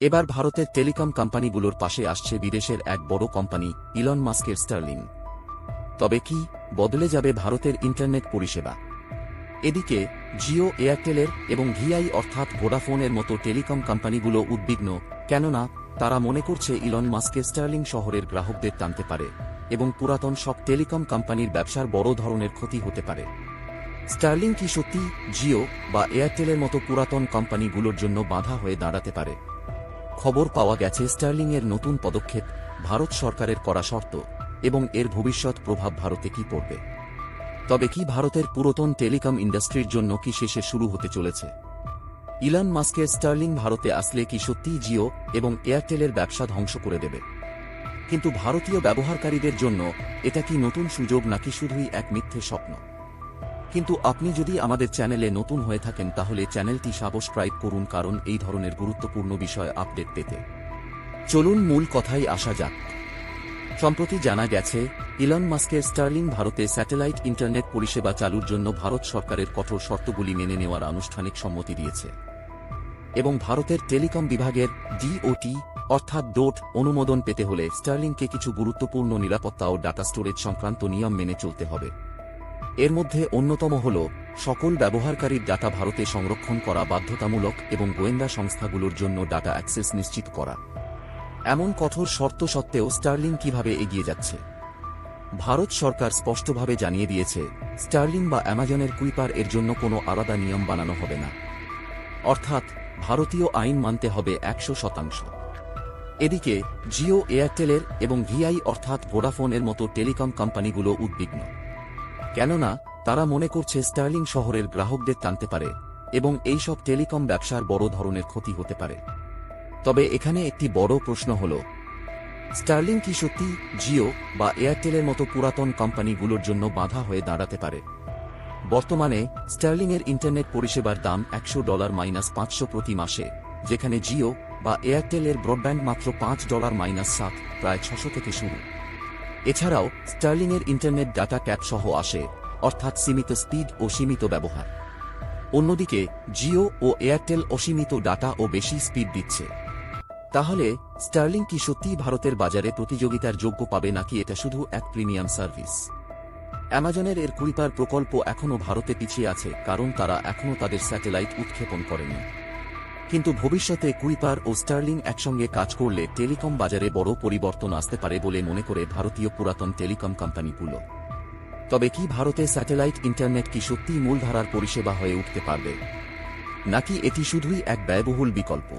এবার ভারতের টেলিকম কোম্পানিগুলোর পাশে আসছে বিদেশের এক বড় কোম্পানি, ইলন মাস্কের স্টার্লিং। তবে কি বদলে যাবে ভারতের ইন্টারনেট পরিষেবা? এদিকে, জিও, এয়ারটেলের এবং ভিআই অর্থাৎ ভোডাফোনের মতো টেলিকম কোম্পানিগুলো উদ্বিগ্ন, কেননা তারা মনে করছে ইলন মাস্কে স্টার্লিং শহরের গ্রাহকদের টানতে পারে এবং পুরাতন সব টেলিকম কোম্পানির ব্যবসার বড় ধরনের ক্ষতি হতে পারে। স্টার্লিং কি সত্যি জিও বা এয়ারটেলের মতো পুরাতন কোম্পানিগুলোর জন্য বাধা হয়ে দাঁড়াতে পারে? খবর পাওয়া গেছে স্টার্লিংয়ের নতুন পদক্ষেপ ভারত সরকারের করা শর্ত এবং এর ভবিষ্যৎ প্রভাব ভারতে কি পড়বে। তবে কি ভারতের পুরাতন টেলিকম ইন্ডাস্ট্রির জন্য কি শেষে শুরু হতে চলেছে? ইলান মাস্কের স্টার্লিং ভারতে আসলে কি সত্যিই জিও এবং এয়ারটেলের ব্যবসা ধ্বংস করে দেবে? কিন্তু ভারতীয় ব্যবহারকারীদের জন্য এটা কি নতুন সুযোগ নাকি শুধুই এক মিথ্যে স্বপ্ন? কিন্তু আপনি যদি আমাদের চ্যানেলে নতুন হয়ে থাকেন, তাহলে চ্যানেলটি সাবস্ক্রাইব করুন কারণ এই ধরনের গুরুত্বপূর্ণ বিষয় আপডেট পেতে। চলুন মূল কথায় আসা যাক। সম্প্রতি জানা গেছে, ইলন মাস্কের স্টার্লিং ভারতে স্যাটেলাইট ইন্টারনেট পরিষেবা চালুর জন্য ভারত সরকারের কঠোর শর্তগুলি মেনে নেওয়ার আনুষ্ঠানিক সম্মতি দিয়েছে। এবং ভারতের টেলিকম বিভাগের ডিওটি অর্থাৎ ডোট, অনুমোদন পেতে হলে স্টার্লিংকে কিছু গুরুত্বপূর্ণ নিরাপত্তা ও ডাটা স্টোরেজ সংক্রান্ত নিয়ম মেনে চলতে হবে। এর মধ্যে অন্যতম হল, সকল ব্যবহারকারীর ডাটা ভারতে সংরক্ষণ করা বাধ্যতামূলক এবং গোয়েন্দা সংস্থাগুলোর জন্য ডাটা অ্যাক্সেস নিশ্চিত করা। এমন কঠোর শর্ত সত্ত্বেও স্টার্লিং কীভাবে এগিয়ে যাচ্ছে? ভারত সরকার স্পষ্টভাবে জানিয়ে দিয়েছে, স্টার্লিং বা অ্যামাজনের কুইপার এর জন্য কোনো আলাদা নিয়ম বানানো হবে না। অর্থাৎ, ভারতীয় আইন মানতে হবে একশো শতাংশ। এদিকে, জিও এয়ারটেলের এবং ভিআই অর্থাৎ ভোডাফোনের মতো টেলিকম কোম্পানিগুলো উদ্বিগ্ন। কেননা, তারা মনে করছে স্টার্লিং শহরের গ্রাহকদের টানতে পারে, এবং এই সব টেলিকম ব্যবসার বড় ধরনের ক্ষতি হতে পারে। তবে এখানে একটি বড় প্রশ্ন হল, স্টার্লিং কি সত্যি জিও বা এয়ারটেলের মতো পুরাতন কোম্পানিগুলোর জন্য বাধা হয়ে দাঁড়াতে পারে? বর্তমানে স্টার্লিংয়ের ইন্টারনেট পরিষেবার দাম একশো ডলার মাইনাস পাঁচশো প্রতি মাসে, যেখানে জিও বা এয়ারটেলের ব্রডব্যান্ড মাত্র পাঁচ ডলার মাইনাস সাত, প্রায় ছশো থেকে শুরু। এছাড়াও স্টার্লিংয়ের ইন্টারনেট ডাটা ক্যাপ সহ আসে, অর্থাৎ সীমিত স্পিড ও সীমিত ব্যবহার। অন্যদিকে, জিও ও এয়ারটেল অসীমিত ডাটা ও বেশি স্পিড দিচ্ছে। তাহলে, স্টার্লিং কি সত্যিই ভারতের বাজারে প্রতিযোগিতার যোগ্য পাবে নাকি এটা শুধু এক প্রিমিয়াম সার্ভিস? অ্যামাজনের এর কুইপার প্রকল্প এখনও ভারতে পিছিয়ে আছে, কারণ তারা এখনও তাদের স্যাটেলাইট উৎক্ষেপণ করেনি। কিন্তু ভবিষ্যতে কুইপার ও স্টার্লিং একসঙ্গে কাজ করলে টেলিকম বাজারে বড় পরিবর্তন আসতে পারে বলে মনে করে ভারতীয় পুরাতন টেলিকম কোম্পানিগুলো। তবে কি ভারতে স্যাটেলাইট ইন্টারনেট কি সত্যিই মূলধারার পরিষেবা হয়ে উঠতে পারবে? নাকি এটি শুধুই এক ব্যয়বহুল বিকল্প?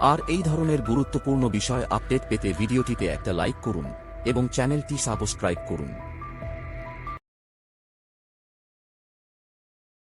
আর এই ধরনের গুরুত্বপূর্ণ বিষয় আপডেট পেতে ভিডিওটিতে একটা লাইক করুন এবং চ্যানেলটি সাবস্ক্রাইব করুন।